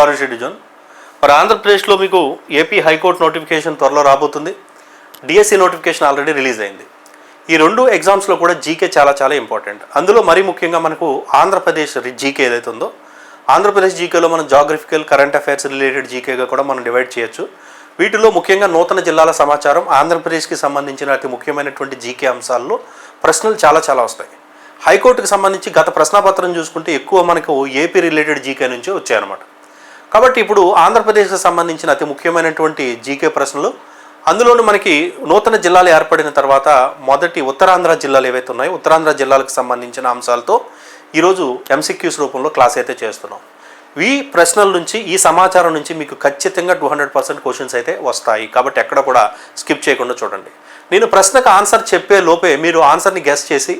ఆర్ఎస్ఎడి zone. మరి ఆంధ్రప్రదేశ్లో మీకు ఏపీ హైకోర్టు నోటిఫికేషన్ త్వరలో రాబోతుంది. డిఎస్సి నోటిఫికేషన్ ఆల్రెడీ రిలీజ్ అయింది. ఈ రెండు ఎగ్జామ్స్లో కూడా జీకే చాలా చాలా ఇంపార్టెంట్. అందులో మరీ ముఖ్యంగా మనకు ఆంధ్రప్రదేశ్ జీకే ఏదైతే ఉందో ఆంధ్రప్రదేశ్ జీకేలో మనం జాగ్రఫికల్ కరెంట్ అఫైర్స్ రిలేటెడ్ జీకేగా కూడా మనం డివైడ్ చేయొచ్చు. వీటిలో ముఖ్యంగా నూతన జిల్లాల సమాచారం ఆంధ్రప్రదేశ్కి సంబంధించిన అతి ముఖ్యమైనటువంటి జీకే అంశాల్లో ప్రశ్నలు చాలా చాలా వస్తాయి. హైకోర్టుకి సంబంధించి గత ప్రశ్నాపత్రం చూసుకుంటే ఎక్కువ మనకు ఏపీ రిలేటెడ్ జీకే నుంచి వచ్చాయన్నమాట. కాబట్టి ఇప్పుడు ఆంధ్రప్రదేశ్కి సంబంధించిన అతి ముఖ్యమైనటువంటి జీకే ప్రశ్నలు అందులోనూ మనకి నూతన జిల్లాలు ఏర్పడిన తర్వాత మొదటి ఉత్తరాంధ్ర జిల్లాలు ఏవైతే ఉన్నాయో ఉత్తరాంధ్ర జిల్లాలకు సంబంధించిన అంశాలతో ఈరోజు ఎంసీక్యూస్ రూపంలో క్లాస్ అయితే చేస్తున్నాం. ఈ ప్రశ్నల నుంచి ఈ సమాచారం నుంచి మీకు ఖచ్చితంగా టూ హండ్రెడ్ పర్సెంట్ క్వశ్చన్స్ అయితే వస్తాయి. కాబట్టి ఎక్కడ కూడా స్కిప్ చేయకుండా చూడండి. నేను ప్రశ్నకు ఆన్సర్ చెప్పే లోపే మీరు ఆన్సర్ని గెస్ట్ చేసి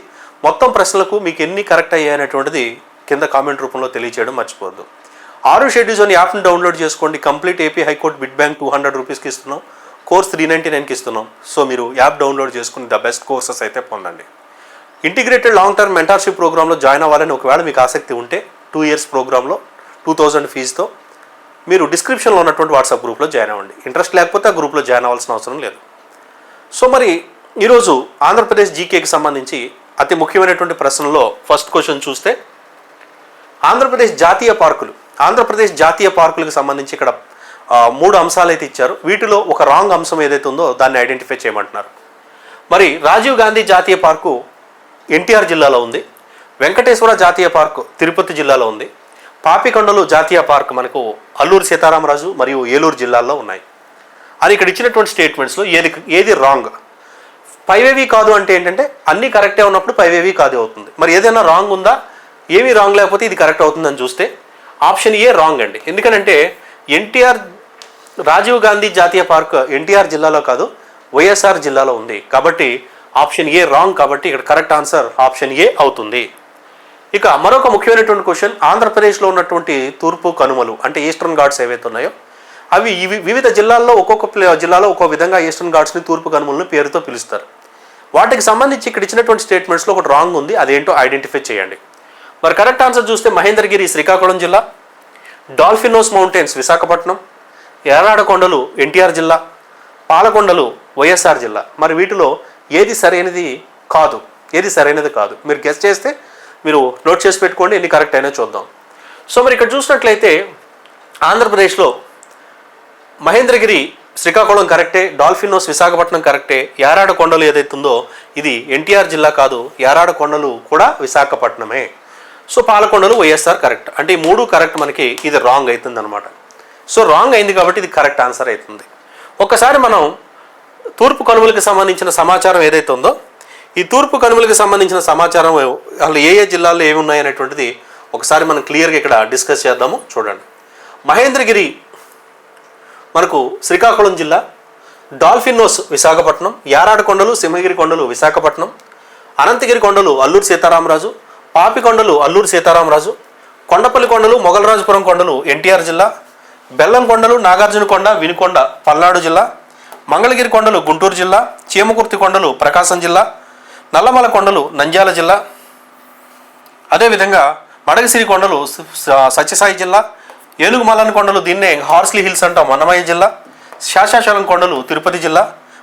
మొత్తం ప్రశ్నలకు మీకు ఎన్ని కరెక్ట్ అయ్యాయనేటువంటిది కింద కామెంట్ రూపంలో తెలియచేయడం మర్చిపోద్దు ఆరు షెడ్యూల్స్ అని యాప్ని డౌన్లోడ్ చేసుకోండి. Complete AP high court bit bank two hundred రూపీస్కి ఇస్తున్నాం. కోర్స్ త్రీ నైంటీ నైన్కి ఇస్తున్నాం. సో మీరు యాప్ డౌన్లోడ్ చేసుకుని ద బెస్ట్ కోర్సెస్ అయితే పొందండి. ఇంటిగ్రేటెడ్ లాంగ్ టర్మ్ మెంటార్షిప్ ప్రోగ్రాంలో జాయిన్ అవ్వాలని ఒకవేళ మీకు ఆసక్తి ఉంటే టూ ఇయర్స్ ప్రోగ్రాంలో టూ థౌజండ్ ఫీజుతో మీరు డిస్క్రిప్షన్లో ఉన్నటువంటి వాట్సాప్ గ్రూప్లో జాయిన్ అవ్వండి. ఇంట్రెస్ట్ లేకపోతే ఆ గ్రూప్లో జాయిన్ అవ్వాల్సిన అవసరం లేదు. సో మరి ఈరోజు ఆంధ్రప్రదేశ్ జీకేకి సంబంధించి అతి ముఖ్యమైనటువంటి ప్రశ్నలో ఫస్ట్ క్వశ్చన్ చూస్తే ఆంధ్రప్రదేశ్ జాతీయ పార్కులు ఆంధ్రప్రదేశ్ జాతీయ పార్కులకు సంబంధించి ఇక్కడ మూడు అంశాలు అయితే ఇచ్చారు. వీటిలో ఒక రాంగ్ అంశం ఏదైతే ఉందో దాన్ని ఐడెంటిఫై చేయమంటున్నారు. మరి రాజీవ్ గాంధీ జాతీయ పార్కు ఎన్టీఆర్ జిల్లాలో ఉంది. వెంకటేశ్వర జాతీయ పార్కు తిరుపతి జిల్లాలో ఉంది. పాపికొండలు జాతీయ పార్క్ మనకు అల్లూరు సీతారామరాజు మరియు ఏలూరు జిల్లాల్లో ఉన్నాయి. అని ఇక్కడ ఇచ్చినటువంటి స్టేట్మెంట్స్లో ఏది ఏది రాంగ్? పైవేవి కాదు అంటే ఏంటంటే అన్నీ కరెక్టే ఉన్నప్పుడు పైవేవి కాదు అవుతుంది. మరి ఏదైనా రాంగ్ ఉందా? ఏమీ రాంగ్ లేకపోతే ఇది కరెక్ట్ అవుతుందని చూస్తే ఆప్షన్ ఏ రాంగ్ అండి. ఎందుకనంటే ఎన్టీఆర్ రాజీవ్ గాంధీ జాతీయ పార్క్ ఎన్టీఆర్ జిల్లాలో కాదు వైఎస్ఆర్ జిల్లాలో ఉంది. కాబట్టి ఆప్షన్ ఏ రాంగ్ కాబట్టి ఇక్కడ కరెక్ట్ ఆన్సర్ ఆప్షన్ ఏ అవుతుంది. ఇక మరొక ముఖ్యమైనటువంటి క్వశ్చన్ ఆంధ్రప్రదేశ్లో ఉన్నటువంటి తూర్పు కనుమలు అంటే ఈస్టర్న్ ఘాట్స్ ఏవైతే ఉన్నాయో అవి వివిధ జిల్లాల్లో ఒక్కొక్క ప్లే- జిల్లాలో ఒక్కో విధంగా ఈస్టర్న్ ఘాట్స్ని తూర్పు కనుమలను పేరుతో పిలుస్తారు. వాటికి సంబంధించి ఇక్కడ ఇచ్చినటువంటి స్టేట్మెంట్స్లో ఒకటి రాంగ్ ఉంది అదేంటో ఐడెంటిఫై చేయండి. మరి కరెక్ట్ ఆన్సర్ చూస్తే మహేంద్రగిరి శ్రీకాకుళం జిల్లా డాల్ఫినోస్ మౌంటైన్స్ విశాఖపట్నం ఎర్రాడకొండలు ఎన్టీఆర్ జిల్లా పాలకొండలు వైఎస్ఆర్ జిల్లా. మరి వీటిలో ఏది సరైనది కాదు? ఏది సరైనది కాదు? మీరు గెస్ట్ చేస్తే మీరు నోట్ చేసి పెట్టుకోండి ఎన్ని కరెక్ట్ అయినా చూద్దాం. సో మరి ఇక్కడ చూసినట్లయితే ఆంధ్రప్రదేశ్లో మహేంద్రగిరి శ్రీకాకుళం కరెక్టే డాల్ఫినోస్ విశాఖపట్నం కరెక్టే యారాడ కొండలు ఏదైతుందో ఉందో ఇది ఎన్టీఆర్ జిల్లా కాదు యారాడ కొండలు కూడా విశాఖపట్నమే. సో పాలకొండలు వైఎస్ఆర్ కరెక్ట్. అంటే ఈ మూడు కరెక్ట్ మనకి ఇది రాంగ్ అవుతుంది అనమాట సో రాంగ్ అయింది కాబట్టి ఇది కరెక్ట్ ఆన్సర్ అవుతుంది ఒకసారి మనం తూర్పు కనుమలకు సంబంధించిన సమాచారం ఏదైతే ఉందో ఈ తూర్పు కనుమలకు సంబంధించిన సమాచారం అసలు ఏ ఏ జిల్లాల్లో ఏమి ఉన్నాయనేటువంటిది ఒకసారి మనం క్లియర్గా ఇక్కడ డిస్కస్ చేద్దాము చూడండి. మహేంద్రగిరి మనకు శ్రీకాకుళం జిల్లా డాల్ఫినోస్ విశాఖపట్నం యారాడ కొండలు సింహగిరి కొండలు విశాఖపట్నం అనంతగిరి కొండలు అల్లూరు సీతారామరాజు పాపికొండలు అల్లూరు సీతారామరాజు కొండపల్లి కొండలు మొగలరాజపురం కొండలు ఎన్టీఆర్ జిల్లా బెల్లం కొండలు నాగార్జున కొండ వినుకొండ పల్నాడు జిల్లా మంగళగిరి కొండలు గుంటూరు జిల్లా చీమకుర్తి కొండలు ప్రకాశం జిల్లా నల్లమల కొండలు నంద్యాల జిల్లా. అదేవిధంగా మడగసిరి కొండలు సత్యసాయి జిల్లా ఏనుగుమలని కొండలు దీన్నే హార్స్లీ హిల్స్ అంటాం అన్నమయ్య జిల్లా శాశాచలం కొండలు తిరుపతి జిల్లా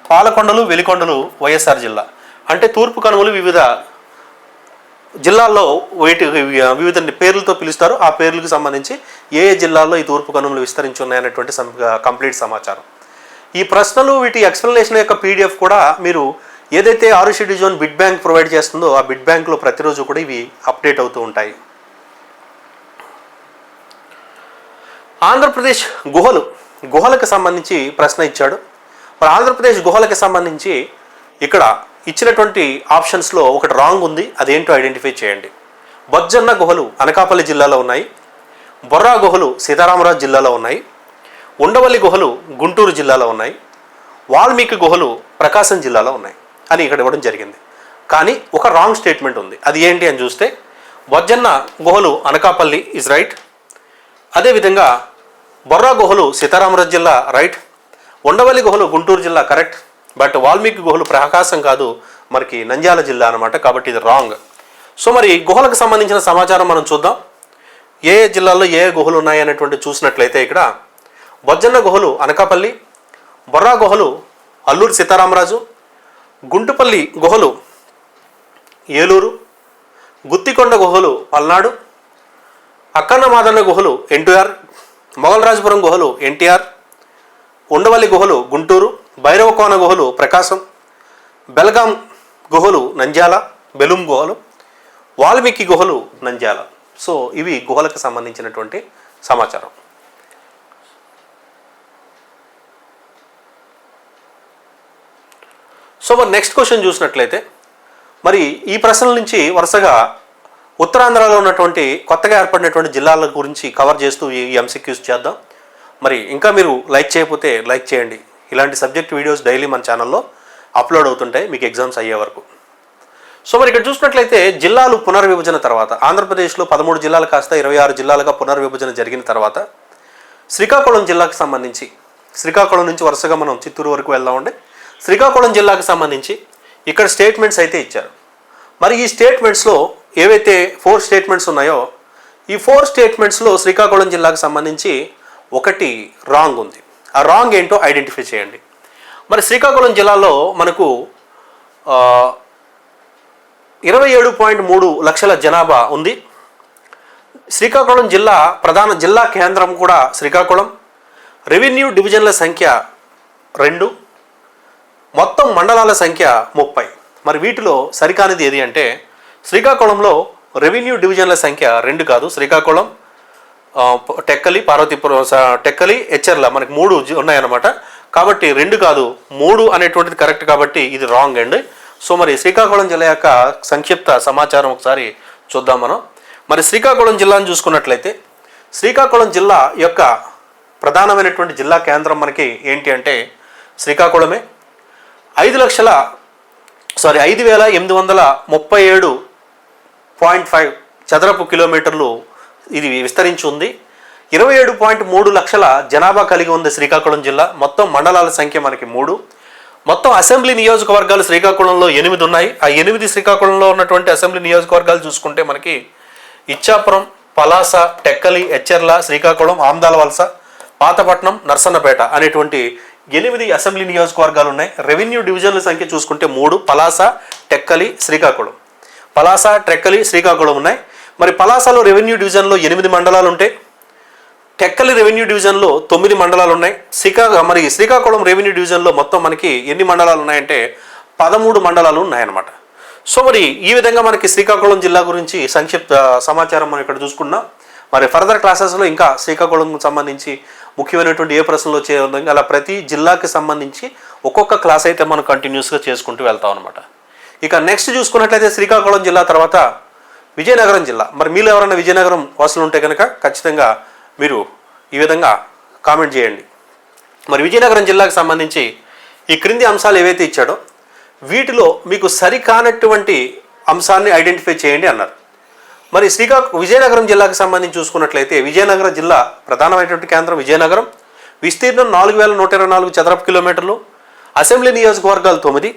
పాలకొండలు వెలికొండలు వైఎస్ఆర్ జిల్లా. అంటే తూర్పు కనుమలు వివిధ జిల్లాల్లో వీటి వివిధ పేర్లతో పిలుస్తారు. ఆ పేర్లకు సంబంధించి ఏ ఏ జిల్లాల్లో ఈ తూర్పు కనుమలు విస్తరించి ఉన్నాయనేటువంటి కంప్లీట్ సమాచారం. ఈ ప్రశ్నలు వీటి ఎక్స్ప్లెనేషన్ యొక్క పీడిఎఫ్ కూడా మీరు ఏదైతే Arushi zone bid bank provide చేస్తుందో ఆ బిడ్ బ్యాంక్లో ప్రతిరోజు కూడా ఇవి అప్డేట్ అవుతూ ఉంటాయి. ఆంధ్రప్రదేశ్ గుహలు గుహలకు సంబంధించి ప్రశ్న ఇచ్చాడు. మరి ఆంధ్రప్రదేశ్ గుహలకు సంబంధించి ఇక్కడ ఇచ్చినటువంటి ఆప్షన్స్లో ఒకటి రాంగ్ ఉంది అదేంటో ఐడెంటిఫై చేయండి. బొజ్జన్న గుహలు అనకాపల్లి జిల్లాలో ఉన్నాయి బొర్రా గుహలు సీతారామరాజు జిల్లాలో ఉన్నాయి ఉండవల్లి గుహలు గుంటూరు జిల్లాలో ఉన్నాయి వాల్మీకి గుహలు ప్రకాశం జిల్లాలో ఉన్నాయి అని ఇక్కడ ఇవ్వడం జరిగింది. కానీ ఒక రాంగ్ స్టేట్మెంట్ ఉంది అది ఏంటి అని చూస్తే బొజ్జన్న గుహలు అనకాపల్లి ఇస్ రైట్ అదేవిధంగా బొర్రా గుహలు సీతారామరాజు జిల్లా రైట్ ఉండవల్లి గుహలు గుంటూరు జిల్లా కరెక్ట్ బట్ వాల్మీకి గుహలు ప్రకాశం కాదు మనకి నంద్యాల జిల్లా అనమాట కాబట్టి ఇది రాంగ్. సో మరి గుహలకు సంబంధించిన సమాచారం మనం చూద్దాం. ఏ ఏ జిల్లాల్లో ఏ గుహలు ఉన్నాయి అనేటువంటి చూసినట్లయితే ఇక్కడ బొజ్జన్న గుహలు అనకాపల్లి బొర్రా గుహలు అల్లూరు సీతారామరాజు గుంటుపల్లి గుహలు ఏలూరు గుత్తికొండ గుహలు పల్నాడు అక్కన్న మాదన్న గుహలు ఎన్టీఆర్ మొగలరాజపురం గుహలు ఎన్టీఆర్ ఉండవల్లి గుహలు గుంటూరు భైరవకోన గుహలు ప్రకాశం బెల్గాం గుహలు నంద్యాల బెలూమ్ గుహలు వాల్మీకి గుహలు నంద్యాల. సో ఇవి గుహలకు సంబంధించినటువంటి సమాచారం. సో మరి నెక్స్ట్ క్వశ్చన్ చూసినట్లయితే మరి ఈ ప్రశ్నల నుంచి వరుసగా ఉత్తరాంధ్రలో ఉన్నటువంటి కొత్తగా ఏర్పడినటువంటి జిల్లాల గురించి కవర్ చేస్తూ ఈ ఎంసీక్యూస్ చేద్దాం. మరి ఇంకా మీరు లైక్ చేయకపోతే లైక్ చేయండి. ఇలాంటి సబ్జెక్ట్ వీడియోస్ డైలీ మన ఛానల్లో అప్లోడ్ అవుతుంటాయి. మీకు ఎగ్జామ్స్ అయ్యే వరకు. సో మరి ఇక్కడ చూసినట్లయితే జిల్లాలు పునర్విభజన తర్వాత ఆంధ్రప్రదేశ్లో పదమూడు జిల్లాలు కాస్త ఇరవై ఆరు జిల్లాలుగా పునర్విభజన జరిగిన తర్వాత శ్రీకాకుళం జిల్లాకు సంబంధించి శ్రీకాకుళం నుంచి వరుసగా మనం చిత్తూరు వరకు వెళ్దామండి శ్రీకాకుళం జిల్లాకు సంబంధించి ఇక్కడ స్టేట్మెంట్స్ అయితే ఇచ్చారు. మరి ఈ స్టేట్మెంట్స్లో ఏవైతే ఫోర్ స్టేట్మెంట్స్ ఉన్నాయో ఈ ఫోర్ స్టేట్మెంట్స్లో శ్రీకాకుళం జిల్లాకు సంబంధించి ఒకటి రాంగ్ ఉంది. ఆ రాంగ్ ఏంటో ఐడెంటిఫై చేయండి. మరి శ్రీకాకుళం జిల్లాలో మనకు ఇరవై ఏడు పాయింట్ మూడు లక్షల జనాభా ఉంది. శ్రీకాకుళం జిల్లా ప్రధాన జిల్లా కేంద్రం కూడా శ్రీకాకుళం. రెవెన్యూ డివిజన్ల సంఖ్య రెండు. మొత్తం మండలాల సంఖ్య ముప్పై. మరి వీటిలో సరికానిది ఏది అంటే శ్రీకాకుళంలో రెవెన్యూ డివిజన్ల సంఖ్య రెండు కాదు. శ్రీకాకుళం టెక్కలి పార్వతీపురం స- టెక్కలి హెచ్ఎర్ల మనకి మూడు జి- ఉన్నాయన్నమాట. కాబట్టి రెండు కాదు మూడు అనేటువంటిది కరెక్ట్ కాబట్టి ఇది రాంగ్ అండి. సో మరి శ్రీకాకుళం జిల్లా యొక్క సంక్షిప్త సమాచారం ఒకసారి చూద్దాం మనం. మరి శ్రీకాకుళం జిల్లాను చూసుకున్నట్లయితే శ్రీకాకుళం జిల్లా యొక్క ప్రధానమైనటువంటి జిల్లా కేంద్రం మనకి ఏంటి అంటే శ్రీకాకుళమే. ఐదు లక్షల సారీ ఐదు వేల ఎనిమిది వందల ముప్పై ఏడు పాయింట్ ఫైవ్ చదరపు కిలోమీటర్లు ఇది విస్తరించి ఉంది ఇరవై ఏడు పాయింట్ మూడు లక్షల జనాభా కలిగి ఉంది శ్రీకాకుళం జిల్లా. మొత్తం మండలాల సంఖ్య మనకి మూడు. మొత్తం అసెంబ్లీ నియోజకవర్గాలు శ్రీకాకుళంలో ఎనిమిది ఉన్నాయి. ఆ ఎనిమిది శ్రీకాకుళంలో ఉన్నటువంటి అసెంబ్లీ నియోజకవర్గాలు చూసుకుంటే మనకి ఇచ్చాపురం పలాస టెక్కలి ఎచ్చెర్ల శ్రీకాకుళం ఆమ్దాల వలస పాతపట్నం నర్సన్నపేట అనేటువంటి ఎనిమిది అసెంబ్లీ నియోజకవర్గాలు ఉన్నాయి. రెవెన్యూ డివిజన్ల సంఖ్య చూసుకుంటే మూడు. పలాస టెక్కలి శ్రీకాకుళం. పలాస టెక్కలి శ్రీకాకుళం ఉన్నాయి. మరి పలాసలో రెవెన్యూ డివిజన్లో ఎనిమిది మండలాలు ఉంటాయి టెక్కలి రెవెన్యూ డివిజన్లో తొమ్మిది మండలాలు ఉన్నాయి శ్రీకా మరి శ్రీకాకుళం రెవెన్యూ డివిజన్లో మొత్తం మనకి ఎన్ని మండలాలు ఉన్నాయంటే పదమూడు మండలాలు ఉన్నాయన్నమాట సో మరి ఈ విధంగా మనకి శ్రీకాకుళం జిల్లా గురించి సంక్షిప్త సమాచారం మనం ఇక్కడ చూసుకున్నాం మరి ఫర్దర్ క్లాసెస్లో ఇంకా శ్రీకాకుళంకు సంబంధించి ముఖ్యమైనటువంటి ఏ ప్రశ్నలు విధంగా అలా ప్రతి జిల్లాకి సంబంధించి ఒక్కొక్క క్లాస్ అయితే మనం కంటిన్యూస్గా చేసుకుంటూ వెళ్తాం అనమాట ఇక నెక్స్ట్ చూసుకున్నట్లయితే శ్రీకాకుళం జిల్లా తర్వాత విజయనగరం జిల్లా. మరి మీరు ఎవరైనా విజయనగరం వాసులు ఉంటే కనుక ఖచ్చితంగా మీరు ఈ విధంగా కామెంట్ చేయండి. మరి విజయనగరం జిల్లాకు సంబంధించి ఈ క్రింది అంశాలు ఏవైతే ఇచ్చాడో వీటిలో మీకు సరికానటువంటి అంశాన్ని ఐడెంటిఫై చేయండి అన్నారు. మరి శ్రీకాకు విజయనగరం జిల్లాకు సంబంధించి చూసుకున్నట్లయితే విజయనగరం జిల్లా ప్రధానమైనటువంటి కేంద్రం విజయనగరం. విస్తీర్ణం నాలుగు వేల నూట ఇరవై నాలుగు చదరపు కిలోమీటర్లు. అసెంబ్లీ నియోజకవర్గాలు తొమ్మిది.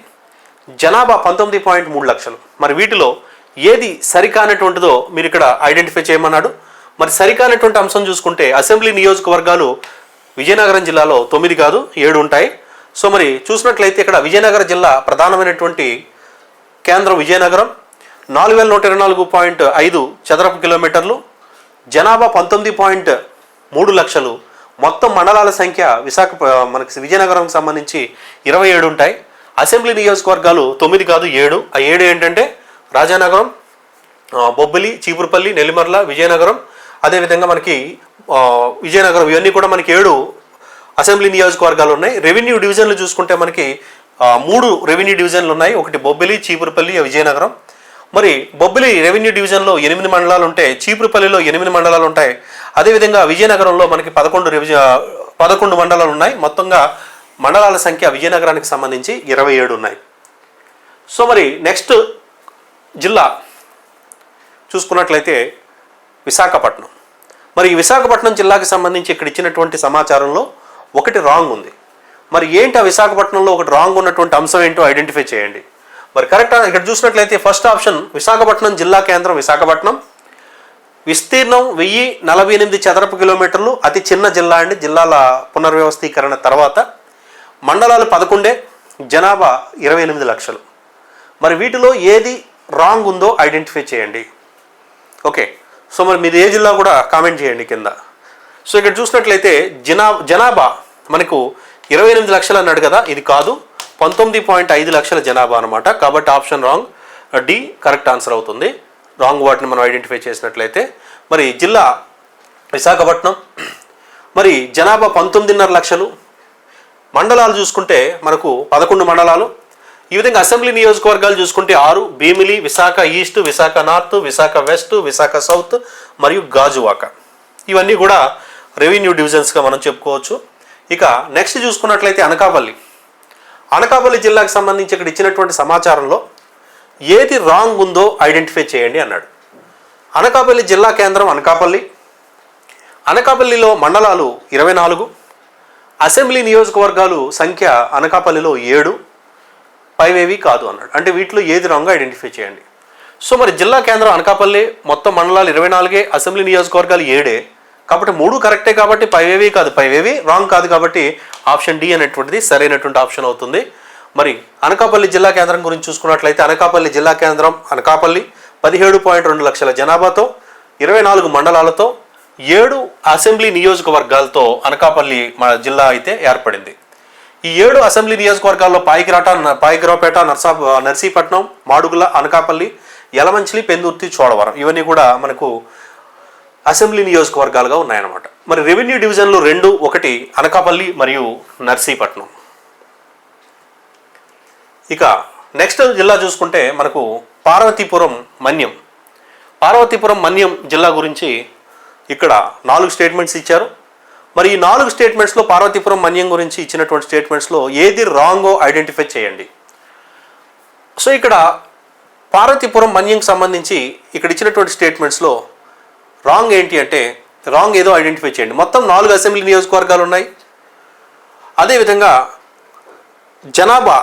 జనాభా పంతొమ్మిది పాయింట్ మూడు లక్షలు. మరి వీటిలో ఏది సరికానటువంటిదో మీరు ఇక్కడ ఐడెంటిఫై చేయమన్నాడు. మరి సరికానటువంటి అంశం చూసుకుంటే అసెంబ్లీ నియోజకవర్గాలు విజయనగరం జిల్లాలో తొమ్మిది కాదు ఏడు ఉంటాయి. సో మరి చూసినట్లయితే ఇక్కడ విజయనగరం జిల్లా ప్రధానమైనటువంటి కేంద్రం విజయనగరం. నాలుగు వేల నూట ఇరవై నాలుగు పాయింట్ ఐదు చదరపు కిలోమీటర్లు. జనాభా పంతొమ్మిది పాయింట్ మూడు లక్షలు. మొత్తం మండలాల సంఖ్య విశాఖ మనకి విజయనగరంకి సంబంధించి ఇరవై ఏడు ఉంటాయి. అసెంబ్లీ నియోజకవర్గాలు తొమ్మిది కాదు ఏడు. ఆ ఏడు ఏంటంటే రాజానగరం బొబ్బిలి చీపురుపల్లి నెల్లిమర్ల విజయనగరం అదేవిధంగా మనకి విజయనగరం ఇవన్నీ కూడా మనకి ఏడు అసెంబ్లీ నియోజకవర్గాలు ఉన్నాయి. రెవెన్యూ డివిజన్లు చూసుకుంటే మనకి మూడు రెవెన్యూ డివిజన్లు ఉన్నాయి. ఒకటి బొబ్బిలి చీపురుపల్లి విజయనగరం. మరి బొబ్బిలి రెవెన్యూ డివిజన్లో ఎనిమిది మండలాలు ఉంటాయి చీపురుపల్లిలో ఎనిమిది మండలాలు ఉంటాయి. అదేవిధంగా విజయనగరంలో మనకి పదకొండు రివిజ పదకొండు మండలాలు ఉన్నాయి. మొత్తంగా మండలాల సంఖ్య విజయనగరానికి సంబంధించి ఇరవై ఏడు ఉన్నాయి. సో మరి నెక్స్ట్ జిల్లా చూసుకున్నట్లయితే విశాఖపట్నం. మరి ఈ విశాఖపట్నం జిల్లాకి సంబంధించి ఇక్కడ ఇచ్చినటువంటి సమాచారంలో ఒకటి రాంగ్ ఉంది. మరి ఏంటి ఆ విశాఖపట్నంలో ఒకటి రాంగ్ ఉన్నటువంటి అంశం ఏంటో ఐడెంటిఫై చేయండి. మరి కరెక్ట్ ఇక్కడ చూసినట్లయితే ఫస్ట్ ఆప్షన్ విశాఖపట్నం జిల్లా కేంద్రం విశాఖపట్నం. విస్తీర్ణం వెయ్యి నలభై ఎనిమిది చదరపు కిలోమీటర్లు అతి చిన్న జిల్లా అండి. జిల్లాల పునర్వ్యవస్థీకరణ తర్వాత మండలాలు పదకొండే జనాభా ఇరవై ఎనిమిది లక్షలు. మరి వీటిలో ఏది రాంగ్ ఉందో ఐడెంటిఫై చేయండి. ఓకే సో మరి మీది ఏ జిల్లా కూడా కామెంట్ చేయండి కింద. సో ఇక్కడ చూసినట్లయితే జనా జనాభా మనకు ఇరవై ఎనిమిది లక్షలు అన్నాడు కదా ఇది కాదు. పంతొమ్మిది పాయింట్ ఐదు లక్షల జనాభా అనమాట కాబట్టి option wrong D correct answer అవుతుంది. రాంగ్ వాటిని మనం ఐడెంటిఫై చేసినట్లయితే. మరి జిల్లా విశాఖపట్నం. మరి జనాభా పంతొమ్మిదిన్నర లక్షలు. మండలాలు చూసుకుంటే మనకు పదకొండు మండలాలు. ఈ విధంగా అసెంబ్లీ నియోజకవర్గాలు చూసుకుంటే ఆరు Bheemili Visakha east Visakha north Visakha west Visakha south మరియు గాజువాక. ఇవన్నీ కూడా రెవెన్యూ డివిజన్స్గా మనం చెప్పుకోవచ్చు. ఇక నెక్స్ట్ చూసుకున్నట్లయితే అనకాపల్లి. అనకాపల్లి జిల్లాకు సంబంధించి ఇక్కడ ఇచ్చినటువంటి సమాచారంలో ఏది రాంగ్ ఉందో ఐడెంటిఫై చేయండి అన్నాడు. అనకాపల్లి జిల్లా కేంద్రం అనకాపల్లి. అనకాపల్లిలో మండలాలు ఇరవై నాలుగు. అసెంబ్లీ నియోజకవర్గాలు సంఖ్య అనకాపల్లిలో ఏడు. పైవేవి కాదు అన్నాడు. అంటే వీటిలో ఏది రాంగ్ ఐడెంటిఫై చేయండి. సో మరి జిల్లా కేంద్రం అనకాపల్లి మొత్తం మండలాలు ఇరవై నాలుగే అసెంబ్లీ నియోజకవర్గాలు ఏడే. కాబట్టి మూడు కరెక్టే కాబట్టి పైవేవి కాదు. పైవేవి రాంగ్ కాదు కాబట్టి ఆప్షన్ డి అనేటువంటిది సరైనటువంటి ఆప్షన్ అవుతుంది. మరి అనకాపల్లి జిల్లా కేంద్రం గురించి చూసుకున్నట్లయితే అనకాపల్లి జిల్లా కేంద్రం అనకాపల్లి పదిహేడు పాయింట్ రెండు లక్షల జనాభాతో ఇరవై నాలుగు మండలాలతో ఏడు అసెంబ్లీ నియోజకవర్గాలతో అనకాపల్లి మన జిల్లా అయితే ఏర్పడింది. ఈ ఏడు అసెంబ్లీ నియోజకవర్గాల్లో పాయికిరాట పాయికిరావుపేట నర్సా నర్సీపట్నం మాడుగుల అనకాపల్లి యలమంచిలి పెందుర్తి చోడవరం ఇవన్నీ కూడా మనకు అసెంబ్లీ నియోజకవర్గాలుగా ఉన్నాయన్నమాట. మరి రెవెన్యూ డివిజన్లు రెండు ఒకటి అనకాపల్లి మరియు నర్సీపట్నం. ఇక నెక్స్ట్ జిల్లా చూసుకుంటే మనకు పార్వతీపురం మన్యం. పార్వతీపురం మన్యం జిల్లా గురించి ఇక్కడ నాలుగు స్టేట్మెంట్స్ ఇచ్చారు. మరి ఈ నాలుగు స్టేట్మెంట్స్లో పార్వతీపురం మన్యం గురించి ఇచ్చినటువంటి స్టేట్మెంట్స్లో ఏది రాంగో ఐడెంటిఫై చేయండి. సో ఇక్కడ పార్వతీపురం మన్యంకి సంబంధించి ఇక్కడ ఇచ్చినటువంటి స్టేట్మెంట్స్లో రాంగ్ ఏంటి అంటే రాంగ్ ఏదో ఐడెంటిఫై చేయండి. మొత్తం నాలుగు అసెంబ్లీ నియోజకవర్గాలు ఉన్నాయి. అదేవిధంగా జనాభా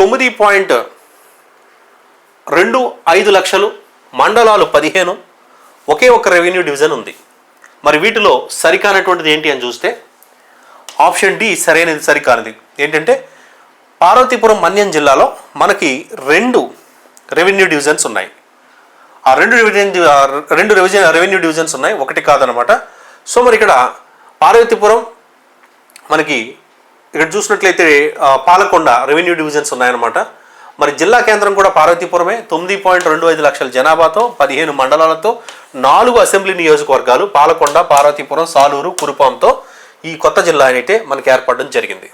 తొమ్మిది పాయింట్ రెండు ఐదు లక్షలు మండలాలు పదిహేను ఒకే ఒక రెవెన్యూ డివిజన్ ఉంది. మరి వీటిలో సరికానటువంటిది ఏంటి అని చూస్తే ఆప్షన్ డి సరైనది సరికానిది. ఏంటంటే పార్వతీపురం మన్యం జిల్లాలో మనకి రెండు రెవెన్యూ డివిజన్స్ ఉన్నాయి. ఆ రెండు రెవెన్యూ రెండు రెవెన్యూ రెవెన్యూ డివిజన్స్ ఉన్నాయి. ఒకటి కాదనమాట. సో మరి ఇక్కడ పార్వతీపురం మనకి ఇక్కడ చూసినట్లయితే పాలకొండ రెవెన్యూ డివిజన్స్ ఉన్నాయన్నమాట. మరి జిల్లా కేంద్రం కూడా పార్వతీపురమే తొమ్మిది పాయింట్ రెండు ఐదు లక్షల జనాభాతో పదిహేను మండలాలతో నాలుగు అసెంబ్లీ నియోజకవర్గాలు పాలకొండ పార్వతీపురం సాలూరు కురుపాంతో ఈ కొత్త జిల్లా అయితే మనకి ఏర్పడడం జరిగింది.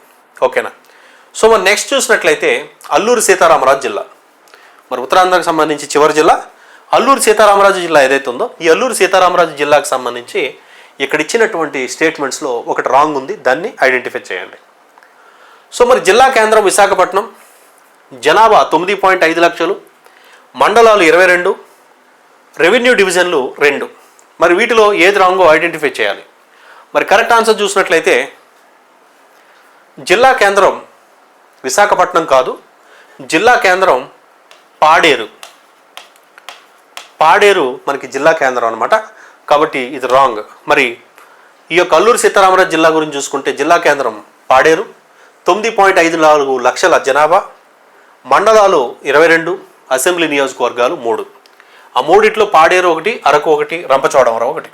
ఓకేనా? సో మరి నెక్స్ట్ చూసినట్లయితే అల్లూరు సీతారామరాజు జిల్లా. మరి ఉత్తరాంధ్రకు సంబంధించి చివరి జిల్లా. అల్లూరు సీతారామరాజు జిల్లా ఏదైతే ఉందో ఈ అల్లూరు సీతారామరాజు జిల్లాకు సంబంధించి ఇక్కడ ఇచ్చినటువంటి స్టేట్మెంట్స్లో ఒకటి రాంగ్ ఉంది దాన్ని ఐడెంటిఫై చేయండి. సో మరి జిల్లా కేంద్రం విశాఖపట్నం జనాభా తొమ్మిది పాయింట్ ఐదు లక్షలు మండలాలు ఇరవై రెండు రెవెన్యూ డివిజన్లు రెండు. మరి వీటిలో ఏది రాంగో ఐడెంటిఫై చేయాలి. మరి కరెక్ట్ ఆన్సర్ చూసినట్లయితే జిల్లా కేంద్రం విశాఖపట్నం కాదు జిల్లా కేంద్రం పాడేరు. పాడేరు మనకి జిల్లా కేంద్రం అనమాట కాబట్టి ఇది రాంగ్. మరి ఈ యొక్క అల్లూరు సీతారామరాజు జిల్లా గురించి చూసుకుంటే జిల్లా కేంద్రం పాడేరు తొమ్మిది పాయింట్ ఐదు నాలుగు లక్షల జనాభా మండలాలు ఇరవై రెండు అసెంబ్లీ నియోజకవర్గాలు మూడు. ఆ మూడిట్లో పాడేరు ఒకటి అరకు ఒకటి రంపచోడవరం ఒకటి.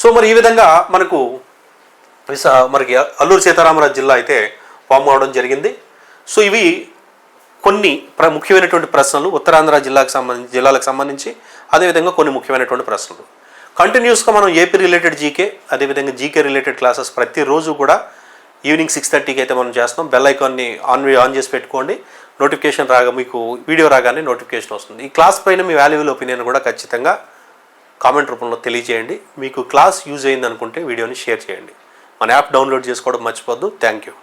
సో మరి ఈ విధంగా మనకు మనకి అల్లూరు సీతారామరాజు జిల్లా అయితే ఫామ్ అవడం జరిగింది. సో ఇవి కొన్ని ప్ర ముఖ్యమైనటువంటి ప్రశ్నలు ఉత్తరాంధ్ర జిల్లాకు సంబంధించి జిల్లాలకు సంబంధించి అదేవిధంగా కొన్ని ముఖ్యమైనటువంటి ప్రశ్నలు. కంటిన్యూస్గా మనం ఏపీ రిలేటెడ్ జీకే అదేవిధంగా జీకే రిలేటెడ్ క్లాసెస్ ప్రతిరోజు కూడా ఈవినింగ్ సిక్స్ థర్టీకి అయితే మనం చేస్తున్నాం. బెల్ ఐకాన్ని ఆన్ ఆన్ చేసి పెట్టుకోండి. నోటిఫికేషన్ రాగా మీకు వీడియో రాగానే నోటిఫికేషన్ వస్తుంది. ఈ క్లాస్ పైన మీ వాల్యుబుల్ ఒపీనియన్ కూడా ఖచ్చితంగా కామెంట్ రూపంలో తెలియజేయండి. మీకు క్లాస్ యూజ్ అయిందనుకుంటే వీడియోని షేర్ చేయండి. మన యాప్ డౌన్లోడ్ చేసుకోవడం మర్చిపోద్దు థ్యాంక్ యూ.